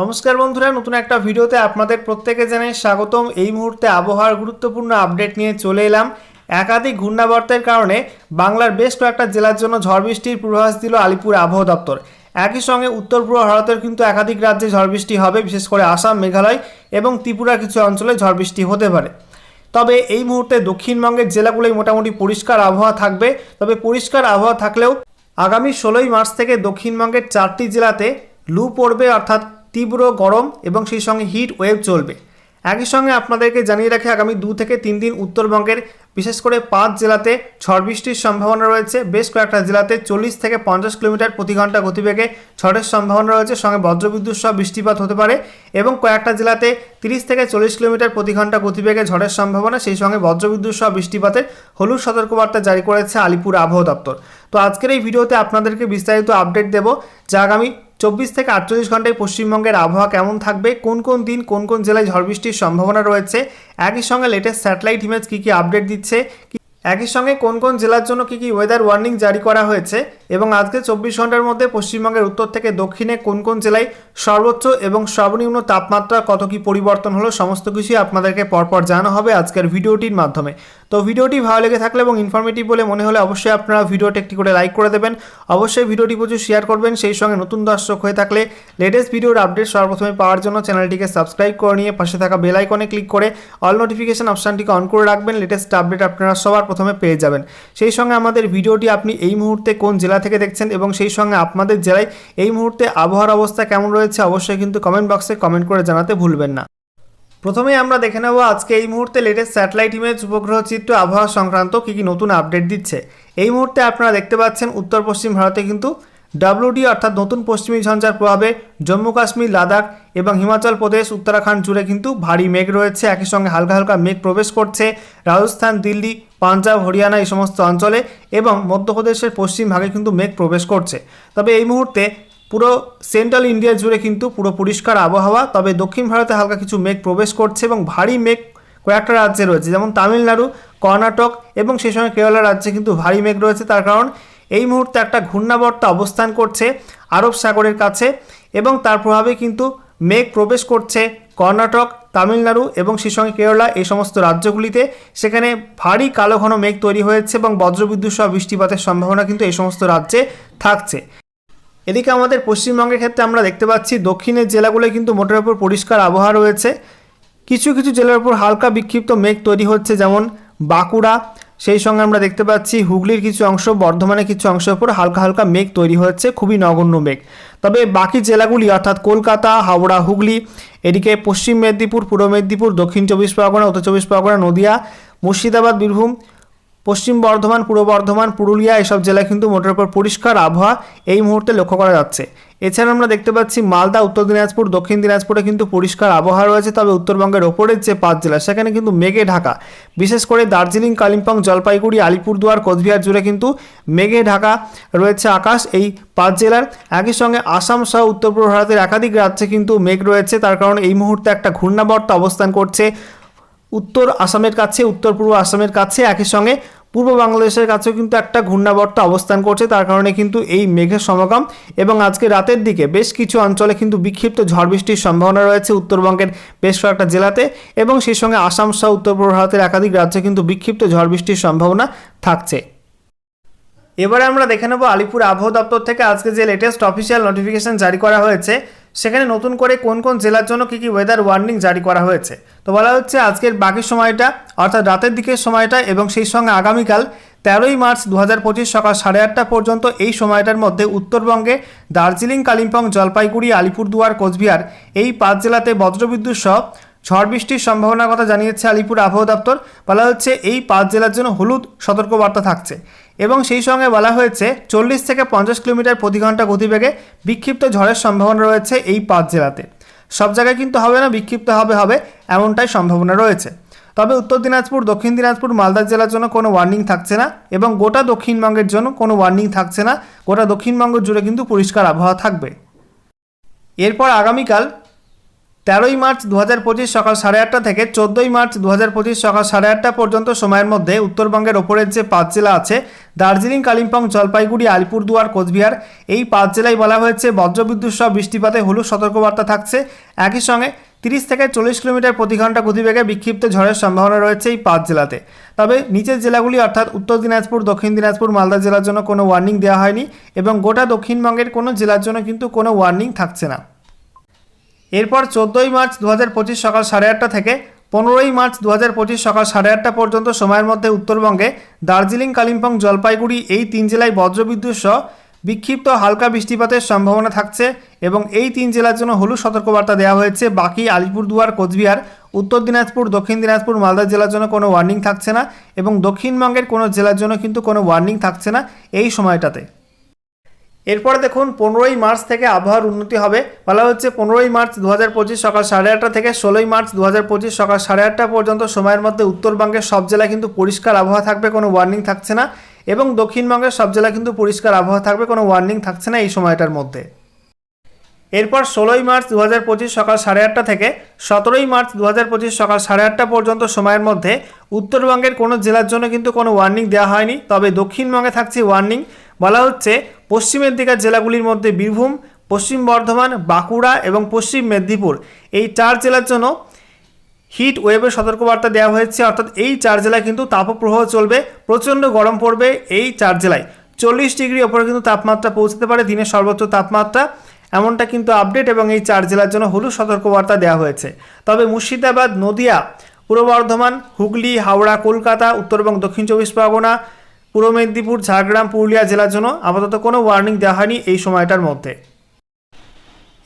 নমস্কার বন্ধুরা, নতুন একটা ভিডিওতে আপনাদের প্রত্যেকে জানাই স্বাগতম। এই মুহূর্তে আবহাওয়ার গুরুত্বপূর্ণ আপডেট নিয়ে চলে এলাম। একাধিক ঘূর্ণাবর্তের কারণে বাংলার বেশ কয়েকটা জেলার জন্য ঝড় বৃষ্টির পূর্বাভাস দিল আলিপুর আবহাওয়া দপ্তর। একই সঙ্গে উত্তর পূর্ব ভারতের কিন্তু একাধিক রাজ্যে ঝড় বৃষ্টি হবে, বিশেষ করে আসাম, মেঘালয় এবং ত্রিপুরার কিছু অঞ্চলে ঝড় বৃষ্টি হতে পারে। তবে এই মুহূর্তে দক্ষিণবঙ্গের জেলাগুলোই মোটামুটি পরিষ্কার আবহাওয়া থাকবে। তবে পরিষ্কার আবহাওয়া থাকলেও আগামী ষোলোই মার্চ থেকে দক্ষিণবঙ্গের চারটি জেলাতে লু পড়বে, অর্থাৎ তীব্র গরম এবং সেই সঙ্গে হিট ওয়েভ চলবে। একই সঙ্গে আপনাদেরকে জানিয়ে রাখি, আগামী দু থেকে তিন দিন উত্তরবঙ্গের বিশেষ করে পাঁচ জেলাতে ঝড় বৃষ্টির সম্ভাবনা রয়েছে। বেশ কয়েকটা জেলাতে চল্লিশ থেকে পঞ্চাশ কিলোমিটার প্রতি ঘণ্টা গতিবেগে ঝড়ের সম্ভাবনা রয়েছে। সঙ্গে বজ্রবিদ্যুৎ সহ বৃষ্টিপাত হতে পারে এবং কয়েকটা জেলাতে তিরিশ থেকে চল্লিশ কিলোমিটার প্রতি ঘণ্টা গতিবেগে ঝড়ের সম্ভাবনা, সেই সঙ্গে বজ্রবিদ্যুৎ সহ বৃষ্টিপাতের হলুদ সতর্কবার্তা জারি করেছে আলিপুর আবহাওয়া দপ্তর। তো আজকের এই ভিডিওতে আপনাদেরকে বিস্তারিত আপডেট দেব, যা আগামী চব্বিশ থেকে আটচল্লিশ ঘন্টায় পশ্চিমবঙ্গের আবহাওয়া কেমন থাকবে? কোন কোন দিন, কোন কোন জেলায় ঝড় বৃষ্টির সম্ভাবনা রয়েছে? একই সঙ্গে লেটেস্ট স্যাটেলাইট ইমেজ কী কী আপডেট দিচ্ছে? একই সঙ্গে কোন কোন জেলার জন্য কী কী ওয়েদার ওয়ার্নিং জারি করা হয়েছে এবং আজকে চব্বিশ ঘণ্টার মধ্যে পশ্চিমবঙ্গের উত্তর থেকে দক্ষিণে কোন কোন জেলায় সর্বোচ্চ এবং সর্বনিম্ন তাপমাত্রা কত কী পরিবর্তন হলো সমস্ত কিছুই আপনাদেরকে পরপর জানানো হবে আজকের ভিডিওটির মাধ্যমে। তো ভিডিওটি ভালো লেগে থাকলে এবং ইনফরমেটিভ বলে মনে হলে অবশ্যই আপনারা ভিডিওটি একটি করে লাইক করে দেবেন। অবশ্যই ভিডিওটি প্রচুর শেয়ার করবেন। সেই সঙ্গে নতুন দর্শক হয়ে থাকলে লেটেস্ট ভিডিওর আপডেট সর্বপ্রথমে পাওয়ার জন্য চ্যানেলটিকে সাবস্ক্রাইব করে নিয়ে পাশে থাকা বেল আইকনে ক্লিক করে অল নোটিফিকেশন অপশানটিকে অন করে রাখবেন। লেটেস্ট আপডেট আপনারা সবার প্রথমে পেয়ে যাবেন। সেই সঙ্গে আমাদের ভিডিওটি আপনি এই মুহূর্তে কোন জেলা থেকে দেখছেন এবং সেই সঙ্গে আপনাদের জেলায় এই মুহূর্তে আবহাওয়ার অবস্থা কেমন রয়েছে অবশ্যই কিন্তু কমেন্ট বক্সে কমেন্ট করে জানাতে ভুলবেন না। প্রথমে আমরা দেখে নেব আজকে এই মুহূর্তে লেটেস্ট স্যাটেলাইট ইমেজ উপগ্রহ চিত্র আবহাওয়া সংক্রান্ত কী কী নতুন আপডেট দিচ্ছে। এই মুহূর্তে আপনারা দেখতে পাচ্ছেন উত্তর পশ্চিম ভারতে কিন্তু ডাব্লিউডি অর্থাৎ নতুন পশ্চিমী ঝঞ্ঝার প্রভাবে জম্মু কাশ্মীর, লাদাখ এবং হিমাচল প্রদেশ, উত্তরাখণ্ড জুড়ে কিন্তু ভারী মেঘ রয়েছে। একই সঙ্গে হালকা হালকা মেঘ প্রবেশ করছে রাজস্থান, দিল্লি, পাঞ্জাব, হরিয়ানা এই সমস্ত অঞ্চলে এবং মধ্যপ্রদেশের পশ্চিম ভাগে কিন্তু মেঘ প্রবেশ করছে। তবে এই মুহূর্তে পুরো সেন্ট্রাল ইন্ডিয়া জুড়ে কিন্তু পুরো পরিষ্কার আবহাওয়া, তবে দক্ষিণ ভারতে হালকা কিছু মেঘ প্রবেশ করছে এবং ভারী মেঘ কয়েকটা রাজ্যে রয়েছে, যেমন তামিলনাড়ু, কর্ণাটক এবং সেই সঙ্গে কেরালা রাজ্যে কিন্তু ভারী মেঘ রয়েছে। তার কারণ এই মুহূর্তে একটা ঘূর্ণাবর্ত অবস্থান করছে আরব সাগরের কাছে এবং তার প্রভাবে কিন্তু মেঘ প্রবেশ করছে কর্ণাটক, তামিলনাড়ু এবং সেই সঙ্গে কেরালা এই সমস্ত রাজ্যগুলিতে। সেখানে ভারী কালো ঘন মেঘ তৈরি হয়েছে এবং বজ্রবিদ্যুৎ সহ বৃষ্টিপাতের সম্ভাবনা কিন্তু এই সমস্ত রাজ্যে থাকছে। এদিকে আমাদের পশ্চিমবঙ্গের ক্ষেত্রে আমরা দেখতে পাচ্ছি, দক্ষিণের জেলাগুলোয় কিন্তু মোটের উপর পরিষ্কার আবহাওয়া রয়েছে। কিছু কিছু জেলার উপর হালকা বিক্ষিপ্ত মেঘ তৈরি হচ্ছে, যেমন বাঁকুড়া সেই সঙ্গে আমরা দেখতে পাচ্ছি হুগলির কিছু অংশ, বর্ধমানের কিছু অংশের উপর হালকা হালকা মেঘ তৈরি হচ্ছে খুবই নগণ্য মেঘ। তবে বাকি জেলাগুলি, অর্থাৎ কলকাতা, হাওড়া, হুগলি, এদিকে পশ্চিম মেদিনীপুর, পূর্ব মেদিনীপুর, দক্ষিণ চব্বিশ পরগনা, উত্তর চব্বিশ পরগনা, নদিয়া, মুর্শিদাবাদ, বীরভূম, পশ্চিম বর্ধমান, পূর্ব বর্ধমান, পুরুলিয়া, এসব জেলায় কিন্তু মোটের উপর পরিষ্কার আবহাওয়া এই মুহূর্তে লক্ষ্য করা যাচ্ছে। এছাড়া আমরা দেখতে পাচ্ছি মালদা, উত্তর দিনাজপুর, দক্ষিণ দিনাজপুরে কিন্তু পরিষ্কার আবহাওয়া রয়েছে, তবে উত্তরবঙ্গের ওপরের যে পাঁচ জেলা, সেখানে কিন্তু মেঘে ঢাকা। বিশেষ করে দার্জিলিং, কালিম্পং, জলপাইগুড়ি, আলিপুরদুয়ার, কোচবিহার জুড়ে কিন্তু মেঘে ঢাকা রয়েছে আকাশ এই পাঁচ জেলার। একই সঙ্গে আসাম সহ উত্তর পূর্ব ভারতের একাধিক রাজ্যে কিন্তু মেঘ রয়েছে, তার কারণে এই মুহূর্তে একটা ঘূর্ণাবর্ত অবস্থান করছে উত্তর আসামের কাছে, উত্তর পূর্ব আসামের কাছে। একই সঙ্গে পূর্ব বাংলাদেশের কাছেও কিন্তু একটা ঘূর্ণাবর্ত অবস্থান করছে, তার কারণে কিন্তু এই মেঘের সমাগম। এবং আজকে রাতের দিকে বেশ কিছু অঞ্চলে কিন্তু বিক্ষিপ্ত ঝড় বৃষ্টির সম্ভাবনা রয়েছে উত্তরবঙ্গের বেশ কয়েকটা জেলাতে। এবং সেই সঙ্গে আসাম সহ উত্তর পূর্ব ভারতের একাধিক রাজ্যে কিন্তু বিক্ষিপ্ত ঝড় বৃষ্টির সম্ভাবনা থাকছে। এবারে আমরা দেখে নেব আলিপুর আবহাওয়া দপ্তর থেকে আজকে যে লেটেস্ট অফিসিয়াল নোটিফিকেশন জারি করা হয়েছে সেখানে নতুন করে কোন কোন জেলার জন্য কী কী ওয়েদার ওয়ার্নিং জারি করা হয়েছে? তো বলা হচ্ছে আজকের বাকি সময়টা, অর্থাৎ রাতের দিকের সময়টা এবং সেই সঙ্গে আগামীকাল তেরোই মার্চ দু হাজার পঁচিশ সকাল সাড়ে আটটা পর্যন্ত এই সময়টার মধ্যে উত্তরবঙ্গে দার্জিলিং, কালিম্পং, জলপাইগুড়ি, আলিপুরদুয়ার, কোচবিহার এই পাঁচ জেলাতে বজ্রবিদ্যুৎ সহ ঝড় বৃষ্টির সম্ভাবনার কথা জানিয়েছে আলিপুর আবহাওয়া দপ্তর। বলা হচ্ছে এই পাঁচ জেলার জন্য হলুদ সতর্কবার্তা থাকছে এবং সেই সঙ্গে বলা হয়েছে চল্লিশ থেকে পঞ্চাশ কিলোমিটার প্রতি ঘণ্টা গতিবেগে বিক্ষিপ্ত ঝড়ের সম্ভাবনা রয়েছে এই পাঁচ জেলাতে। সব জায়গায় কিন্তু হবে না, বিক্ষিপ্ত হবে হবে এমনটাই সম্ভাবনা রয়েছে। তবে উত্তর দিনাজপুর, দক্ষিণ দিনাজপুর, মালদা জেলার জন্য কোনো ওয়ার্নিং থাকছে না এবং গোটা দক্ষিণবঙ্গের জন্য কোনো ওয়ার্নিং থাকছে না। গোটা দক্ষিণবঙ্গ জুড়ে কিন্তু পরিষ্কার আবহাওয়া থাকবে। এরপর আগামীকাল তেরোই মার্চ দু হাজার পঁচিশ সকাল সাড়ে আটটা থেকে চোদ্দোই মার্চ দু হাজার পঁচিশ সকাল সাড়ে আটটা পর্যন্ত সময়ের মধ্যে উত্তরবঙ্গের ওপরের যে পাঁচ জেলা আছে, দার্জিলিং, কালিম্পং, জলপাইগুড়ি, আলিপুরদুয়ার, কোচবিহার, এই পাঁচ জেলায় বলা হয়েছে বজ্রবিদ্যুৎ সহ বৃষ্টিপাতে হলুদ সতর্কবার্তা থাকছে। একই সঙ্গে তিরিশ থেকে চল্লিশ কিলোমিটার প্রতি ঘণ্টা গতিবেগে বিক্ষিপ্ত ঝড়ের সম্ভাবনা রয়েছে এই পাঁচ জেলাতে। তবে নিচের জেলাগুলি অর্থাৎ উত্তর দিনাজপুর, দক্ষিণ দিনাজপুর, মালদা জেলার জন্য কোনো ওয়ার্নিং দেওয়া হয়নি এবং গোটা দক্ষিণবঙ্গের কোনো জেলার জন্য কিন্তু কোনো ওয়ার্নিং থাকছে না। এরপর চোদ্দোই মার্চ দু পঁচিশ সকাল সাড়ে আটটা থেকে পনেরোই মার্চ দু হাজার পঁচিশ সকাল সাড়ে আটটা পর্যন্ত সময়ের মধ্যে উত্তরবঙ্গে দার্জিলিং, কালিম্পং, জলপাইগুড়ি এই তিন জেলায় বজ্রবিদ্যুৎ সহ বিক্ষিপ্ত হালকা বৃষ্টিপাতের সম্ভাবনা থাকছে এবং এই তিন জেলার জন্য হলুদ সতর্কবার্তা দেওয়া হয়েছে। বাকি আলিপুরদুয়ার, কোচবিহার, উত্তর দিনাজপুর, দক্ষিণ দিনাজপুর, মালদা জেলার জন্য কোনো ওয়ার্নিং থাকছে না এবং দক্ষিণবঙ্গের কোনো জেলার জন্য কিন্তু কোনো ওয়ার্নিং থাকছে না এই সময়টাতে। এরপরে দেখুন, পনেরোই মার্চ থেকে আবহাওয়ার উন্নতি হবে। বলা হচ্ছে পনেরোই মার্চ দু হাজার পঁচিশ সকাল সাড়ে আটটা থেকে ষোলোই মার্চ দু হাজার পঁচিশ সকাল সাড়ে আটটা পর্যন্ত সময়ের মধ্যে উত্তরবঙ্গের সব জেলায় কিন্তু পরিষ্কার আবহাওয়া থাকবে, কোনো ওয়ার্নিং থাকছে না। এবং দক্ষিণবঙ্গের সব জেলায় কিন্তু পরিষ্কার আবহাওয়া থাকবে, কোনো ওয়ার্নিং থাকছে না এই সময়টার মধ্যে। এরপর ষোলোই মার্চ দু হাজার পঁচিশ সকাল সাড়ে আটটা থেকে সতেরোই মার্চ দু হাজার পঁচিশ সকাল সাড়ে আটটা পর্যন্ত সময়ের মধ্যে উত্তরবঙ্গের কোনো জেলার জন্য কিন্তু কোনো ওয়ার্নিং দেওয়া হয়নি। তবে দক্ষিণবঙ্গে থাকছে ওয়ার্নিং বলা হচ্ছে পশ্চিমের দিকের জেলাগুলির মধ্যে বীরভূম, পশ্চিম বর্ধমান, বাঁকুড়া এবং পশ্চিম মেদিনীপুর। এই চার জেলার জন্য হিট ওয়েভের সতর্কবার্তা দেওয়া হয়েছে। অর্থাৎ এই চার জেলায় কিন্তু তাপপ্রবাহ চলবে, প্রচণ্ড গরম পড়বে এই চার জেলায়। চল্লিশ ডিগ্রি ওপরে কিন্তু তাপমাত্রা পৌঁছতে পারে, দিনের সর্বোচ্চ তাপমাত্রা। এমনটা কিন্তু আপডেট এবং এই চার জেলার জন্য হলুদ সতর্কবার্তা দেওয়া হয়েছে। তবে মুর্শিদাবাদ, নদিয়া, পূর্ব বর্ধমান, হুগলি, হাওড়া, কলকাতা, উত্তর এবং দক্ষিণ চব্বিশ পরগনা পূর্ব মেদিনীপুর, ঝাড়গ্রাম, পুরুলিয়া জেলার জন্য আপাতত কোনো ওয়ার্নিং দেওয়া হয়নি এই সময়টার মধ্যে।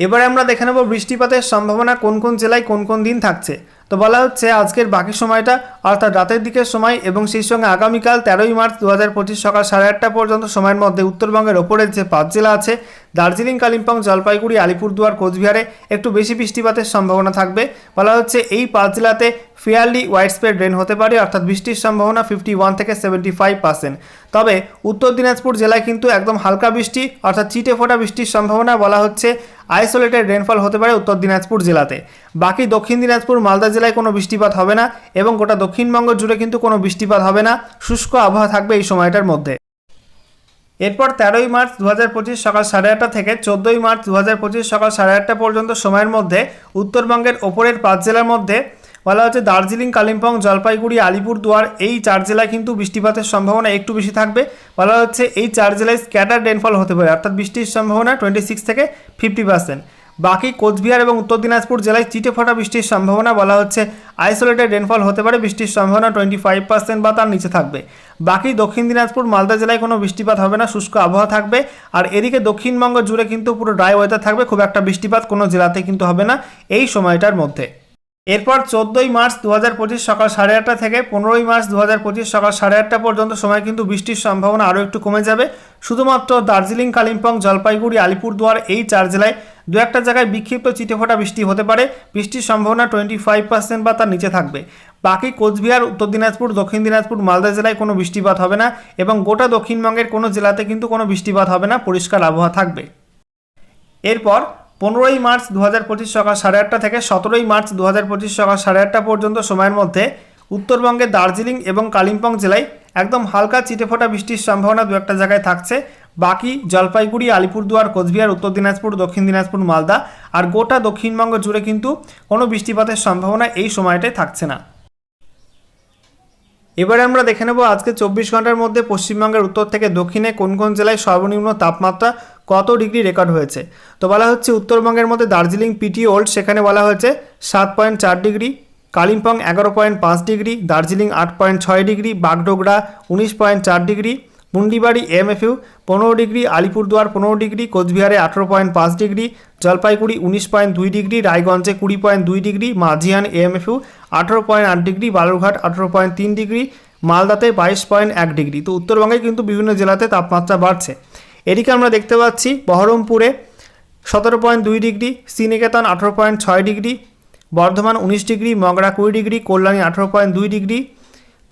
এবারে আমরা দেখে নেব বৃষ্টিপাতের সম্ভাবনা কোন কোন জেলায় কোন কোন দিন থাকছে। তো বলা হচ্ছে আজকের বাকি সময়টা, অর্থাৎ রাতের দিকের সময় এবং সেই সঙ্গে আগামীকাল তেরোই মার্চ দু হাজার পঁচিশ সকাল সাড়ে আটটা পর্যন্ত সময়ের মধ্যে উত্তরবঙ্গের ওপরের যে পাঁচ জেলা আছে, দার্জিলিং, কালিম্পং, জলপাইগুড়ি, আলিপুরদুয়ার, কোচবিহারে একটু বেশি বৃষ্টিপাতের সম্ভাবনা থাকবে। বলা হচ্ছে এই পাঁচ জেলাতে ফেয়ারলি ওয়াইড স্প্রেড রেন হতে পারে, অর্থাৎ বৃষ্টির সম্ভাবনা ফিফটি ওয়ান থেকে সেভেন্টি ফাইভ পার্সেন্ট তবে উত্তর দিনাজপুর জেলায় কিন্তু একদম হালকা বৃষ্টি, অর্থাৎ চিটে ফোটা বৃষ্টির সম্ভাবনা বলা হচ্ছে। আইসোলেটেড রেনফল হতে পারে উত্তর দিনাজপুর জেলাতে। বাকি দক্ষিণ দিনাজপুর, মালদা জেলায় কোনো বৃষ্টিপাত হবে না এবং গোটা দক্ষিণবঙ্গ জুড়ে কিন্তু কোনো বৃষ্টিপাত হবে না। শুষ্ক আবহাওয়া থাকবে এই সময়টার মধ্যে। এরপর তেরোই মার্চ দু হাজার পঁচিশ সকাল সাড়ে আটটা থেকে চোদ্দোই মার্চ দু হাজার পঁচিশ সকাল সাড়ে আটটা পর্যন্ত সময়ের মধ্যে উত্তরবঙ্গের ওপরের পাঁচ জেলার মধ্যে বলা হচ্ছে দার্জিলিং, কালিম্পং, জলপাইগুড়ি, আলিপুরদুয়ার এই চার জেলায় কিন্তু বৃষ্টিপাতের সম্ভাবনা একটু বেশি থাকবে। বলা হচ্ছে এই চার জেলায় স্ক্যাটার রেনফল হতে পারে। অর্থাৎ বৃষ্টির সম্ভাবনা টোয়েন্টি সিক্স থেকে ফিফটি পার্সেন্ট বাকি কোচবিহার এবং উত্তর দিনাজপুর জেলায় চিটে ফাটা বৃষ্টির সম্ভাবনা বলা হচ্ছে। আইসোলেটেড রেনফল হতে পারে, বৃষ্টির সম্ভাবনা টোয়েন্টি ফাইভ পার্সেন্ট বা তার নিচে থাকবে। বাকি দক্ষিণ দিনাজপুর, মালদা জেলায় কোনো বৃষ্টিপাত হবে না, শুষ্ক আবহাওয়া থাকবে। আর এদিকে দক্ষিণবঙ্গ জুড়ে কিন্তু পুরো ড্রাই ওয়েদার থাকবে, খুব একটা বৃষ্টিপাত কোনো জেলাতে কিন্তু হবে না এই সময়টার মধ্যে। এরপর চোদ্দোই মার্চ দু হাজার পঁচিশ সকাল সাড়ে আটটা থেকে পনেরোই মার্চ দু হাজার পঁচিশ সকাল সাড়ে আটটা পর্যন্ত। সময় কিন্তু বৃষ্টির সম্ভাবনা আরও একটু কমে যাবে। শুধুমাত্র দার্জিলিং, কালিম্পং, জলপাইগুড়ি, আলিপুরদুয়ার এই চার জেলায় দু একটা জায়গায় বিক্ষিপ্ত চিটেফোঁটা বৃষ্টি হতে পারে। বৃষ্টির সম্ভাবনা টোয়েন্টি ফাইভ পার্সেন্ট বা তার নিচে থাকবে। বাকি কোচবিহার, উত্তর দিনাজপুর, দক্ষিণ দিনাজপুর, মালদা জেলায় কোনো বৃষ্টিপাত হবে না এবং গোটা দক্ষিণবঙ্গের কোনো জেলাতে কিন্তু কোনো বৃষ্টিপাত হবে না। পরিষ্কার আবহাওয়া থাকবে। এরপর পনেরোই মার্চ দু হাজার পঁচিশ সকাল সাড়ে আটটা থেকে সতেরোই মার্চ দু হাজার পঁচিশ সকাল সাড়ে আটটা পর্যন্ত সময়ের মধ্যে উত্তরবঙ্গের দার্জিলিং এবং কালিম্পং জেলায় একদম হালকা চিটেফোঁটা বৃষ্টির সম্ভাবনা দু একটা জায়গায় থাকছে। বাকি জলপাইগুড়ি, আলিপুরদুয়ার, কোচবিহার, উত্তর দিনাজপুর, দক্ষিণ দিনাজপুর, মালদা আর গোটা দক্ষিণবঙ্গ জুড়ে কিন্তু কোনো বৃষ্টিপাতের সম্ভাবনা এই সময়টায় থাকছে না। এবারে আমরা দেখে নেব আজকে চব্বিশ ঘণ্টার মধ্যে পশ্চিমবঙ্গের উত্তর থেকে দক্ষিণে কোন কোন জেলায় সর্বনিম্ন তাপমাত্রা কত ডিগ্রি রেকর্ড হয়েছে? তো বলা হচ্ছে উত্তরবঙ্গের মধ্যে দার্জিলিং, পিটি, ওল্ড, সেখানে বলা হয়েছে সাত পয়েন্ট চার ডিগ্রি, কালিম্পং এগারো পয়েন্ট পাঁচ ডিগ্রি, দার্জিলিং আট পয়েন্ট ছয় ডিগ্রি, বাগডোগরা উনিশ পয়েন্ট চার ডিগ্রি, মুন্ডিবাড়ি, এমএফইউ পনেরো ডিগ্রি, আলিপুরদুয়ার পনেরো ডিগ্রি, কোচবিহারে আঠেরো পয়েন্ট পাঁচ ডিগ্রি, জলপাইগুড়ি উনিশ পয়েন্ট দুই ডিগ্রি, রায়গঞ্জে কুড়ি পয়েন্ট দুই ডিগ্রি, মাঝিয়ান, এমএফইউ আঠেরো পয়েন্ট আট ডিগ্রি, বালুরঘাট আঠেরো পয়েন্ট তিন ডিগ্রি, মালদাতে বাইশ পয়েন্ট এক ডিগ্রি। তো উত্তরবঙ্গে কিন্তু বিভিন্ন জেলাতে তাপমাত্রা বাড়ছে। এদিকে আমরা দেখতে পাচ্ছি বহরমপুরে সতেরো পয়েন্ট দুই ডিগ্রি, শ্রীনিকেতন আঠেরো পয়েন্ট ছয় ডিগ্রি, বর্ধমান উনিশ ডিগ্রি, মগরা কুড়ি ডিগ্রি, কল্যাণী আঠেরো পয়েন্ট দুই ডিগ্রি,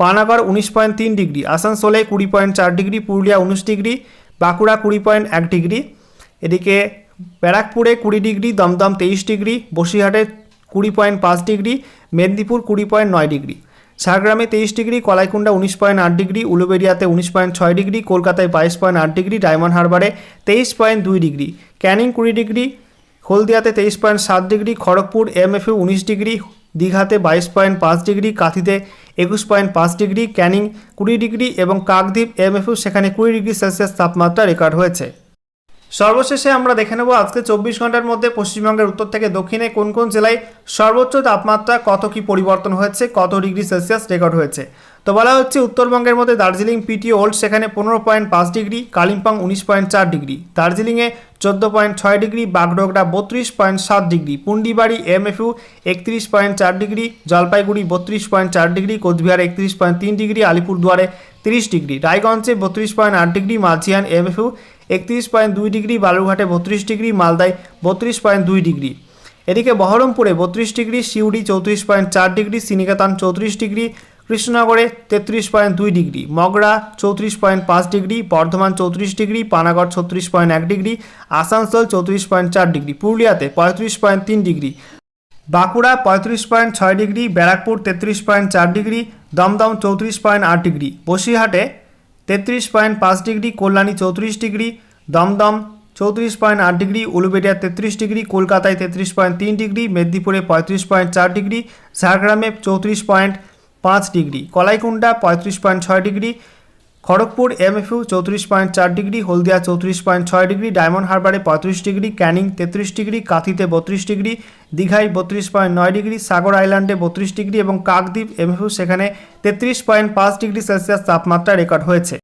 পানাগড় উনিশ পয়েন্ট তিন ডিগ্রি, আসানসোলে কুড়ি পয়েন্ট চার ডিগ্রি, পুরুলিয়া উনিশ ডিগ্রি, বাঁকুড়া কুড়ি পয়েন্ট এক ডিগ্রি, এদিকে ব্যারাকপুরে কুড়ি ডিগ্রি, দমদম তেইশ ডিগ্রি, বসিরহাটে কুড়ি পয়েন্ট পাঁচ ডিগ্রি, মেদিনীপুর কুড়ি পয়েন্ট নয় ডিগ্রি। ঝাড়গ্রামে তেইশ ডিগ্রি কলাইকুণ্ডা উনিশ পয়েন্ট আট ডিগ্রি উলুবেড়িয়াতে উনিশ পয়েন্ট ছয় ডিগ্রি, কলকাতায় বাইশ পয়েন্ট আট ডিগ্রি, ডায়মন্ড হারবারে তেইশ পয়েন্ট দুই ডিগ্রি, ক্যানিং কুড়ি ডিগ্রি, হলদিয়াতে তেইশ পয়েন্ট সাত ডিগ্রি, খড়গপুর এমএফইউ উনিশ ডিগ্রি, দীঘাতে বাইশ পয়েন্ট পাঁচ ডিগ্রি, কাঁথিতে একুশ পয়েন্ট পাঁচ ডিগ্রি, ক্যানিং কুড়ি ডিগ্রি এবং কাকদ্বীপ এমএফইউ সেখানে কুড়ি ডিগ্রি সেলসিয়াস তাপমাত্রা রেকর্ড হয়েছে। সর্বশেষে আমরা দেখে নেব আজকে চব্বিশ ঘণ্টার মধ্যে পশ্চিমবঙ্গের উত্তর থেকে দক্ষিণে কোন কোন জেলায় সর্বোচ্চ তাপমাত্রা কত কি পরিবর্তন হয়েছে, কত ডিগ্রি সেলসিয়াস রেকর্ড হয়েছে। তো বলা হচ্ছে উত্তরবঙ্গের মধ্যে দার্জিলিং পিটি ওল্ড সেখানে পনেরো পয়েন্ট পাঁচ ডিগ্রি, কালিম্পং উনিশ পয়েন্ট চার ডিগ্রি, দার্জিলিংয়ে চোদ্দ পয়েন্ট ছয় ডিগ্রি, বাগডোগরা বত্রিশ পয়েন্ট সাত ডিগ্রি, পুন্ডিবাড়ি এমএফইউ একত্রিশ পয়েন্ট চার ডিগ্রি, জলপাইগুড়ি বত্রিশ পয়েন্ট চার ডিগ্রি, কোচবিহার একত্রিশ পয়েন্ট তিন ডিগ্রি, আলিপুরদুয়ারে তিরিশ ডিগ্রি, রায়গঞ্জে বত্রিশ পয়েন্ট আট ডিগ্রি মাঝিয়ান এমএফইউ একত্রিশ পয়েন্ট দুই ডিগ্রি, বালুরঘাটে বত্রিশ ডিগ্রি, মালদায় বত্রিশ পয়েন্ট দুই ডিগ্রি। এদিকে বহরমপুরে বত্রিশ ডিগ্রি, সিউড়ি চৌত্রিশ পয়েন্ট চার ডিগ্রি সিনিকেতন চৌত্রিশ ডিগ্রি, কৃষ্ণনগরে তেত্রিশ পয়েন্ট দুই ডিগ্রি, মগরা চৌত্রিশ পয়েন্ট পাঁচ ডিগ্রি, বর্ধমান চৌত্রিশ ডিগ্রি, পানাগড় ছত্রিশ পয়েন্ট এক ডিগ্রি, আসানসোল চৌত্রিশ পয়েন্ট চার ডিগ্রি, পুরুলিয়াতে পঁয়ত্রিশ পয়েন্ট তিন ডিগ্রি। বাঁকুড়া পঁয়ত্রিশ পয়েন্ট ছয় ডিগ্রি, ব্যারাকপুর তেত্রিশ পয়েন্ট চার ডিগ্রি, দমদম চৌত্রিশ পয়েন্ট আট ডিগ্রি। বসিরহাটে তেত্রিশ পয়েন্ট পাঁচ ডিগ্রি, কল্যাণী চৌত্রিশ ডিগ্রি, দমদম চৌত্রিশ পয়েন্ট আট ডিগ্রি, উলুবেড়িয়া তেত্রিশ ডিগ্রি, কলকাতায় তেত্রিশ পয়েন্ট তিন ডিগ্রি, মেদিনীপুরে পঁয়ত্রিশ পয়েন্ট চার ডিগ্রি, ঝাড়গ্রামে চৌত্রিশ পয়েন্ট পাঁচ ডিগ্রি কলাইকুণ্ডা পঁয়ত্রিশ পয়েন্ট ছয় ডিগ্রি খড়গপুর এমএফইউ চৌত্রিশ পয়েন্ট চার ডিগ্রি, হলদিয়া চৌত্রিশ পয়েন্ট ছয় ডিগ্রি, ডায়মন্ড হারবারে পঁয়ত্রিশ ডিগ্রি, ক্যানিং তেত্রিশ ডিগ্রি, কাঁথিতে বত্রিশ ডিগ্রি দীঘায় বত্রিশ পয়েন্ট নয় ডিগ্রি, সাগর আইল্যান্ডে বত্রিশ ডিগ্রি এবং কাকদ্বীপ এমএফইউ সেখানে তেত্রিশ পয়েন্ট পাঁচ ডিগ্রি সেলসিয়াস তাপমাত্রা রেকর্ড হয়েছে।